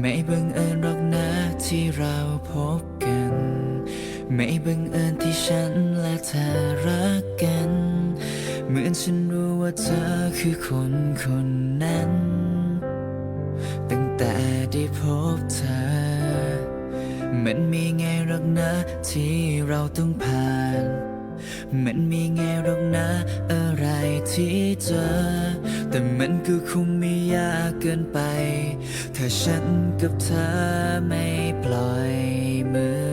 ไม่บังเอิญหรอกนะที่เราพบกัน ไม่บังเอิญที่ฉันและเธอรักกัน เหมือนฉันรู้ว่าเธอคือคนคนนั้น ตั้งแต่ได้พบเธอ มันมีไงหรอกนะที่เราต้องผ่าน มันมีไงหรอกนะอะไร ที่เจอ แต่มันก็คงไม่ยากเกินไป ถ้าฉันกับเธอไม่ปล่อยมือ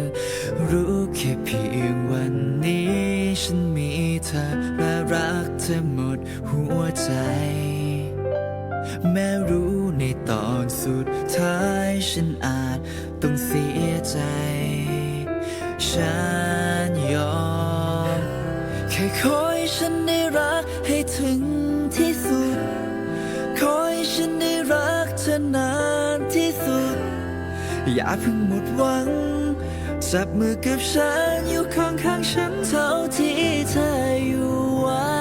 รู้แค่เพียงวันนี้ ฉันมีเธอและรักเธอหมดหัวใจ แม้รู้ในตอนสุดท้ายฉันอาจต้องเสียใจ ฉัน ฉันได้รักให้ถึงที่สุด ขอให้ฉันได้รักเธอนานที่สุด อย่าเพิ่งหมดหวัง จับมือกับฉันอยู่ข้างข้างๆฉันเท่าที่เธออยู่ไว้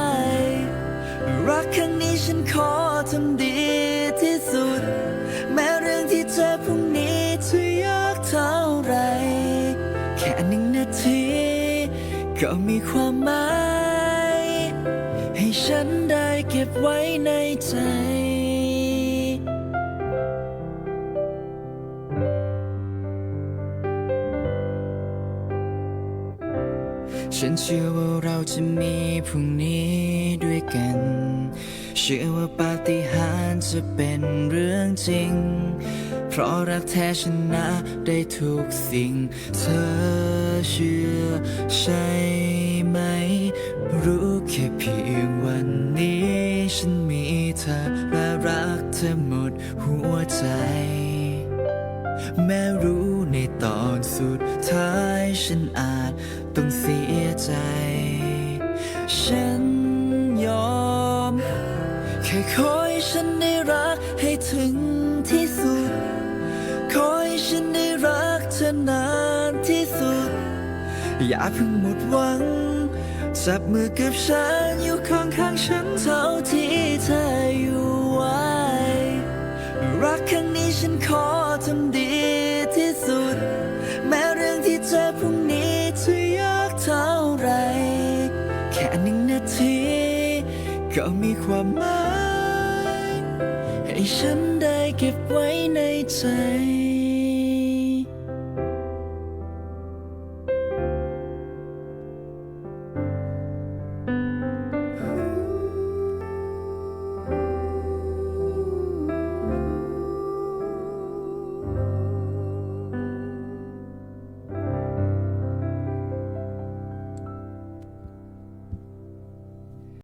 รักครั้งนี้ฉันขอทำดีที่สุด แม้เรื่องที่เจอพรุ่งนี้จะยากเท่าไร แค่หนึ่งนาที ก็มีความหมาย ให้ฉันได้เก็บไว้ในใจฉันเชื่อว่าเราจะมีพรุ่งนี้ด้วยกัน เชื่อว่าปาฏิหาริย์จะเป็นเรื่องจริง เพราะรักแท้ชนะได้ทุกสิ่ง เธอเชื่อใช่ รักเธอหมดหัวใจ แม้รู้ในตอนสุดท้ายฉันอาจต้องเสียใจ ฉันยอม แค่ขอให้ฉันได้รักให้ถึงที่สุดขอให้ฉันได้รักเธอนานที่สุด อย่าเพิ่งหมดหวัง จับมือกับฉันอยู่ข้างข้างๆฉันเท่าำดีที่สุด แม้เรื่องที่เจอพรุ่งนี้จะยากเท่าไร แค่หนึ่งนาที ก็มีความหมาย ให้ฉันได้เก็บไว้ในใจ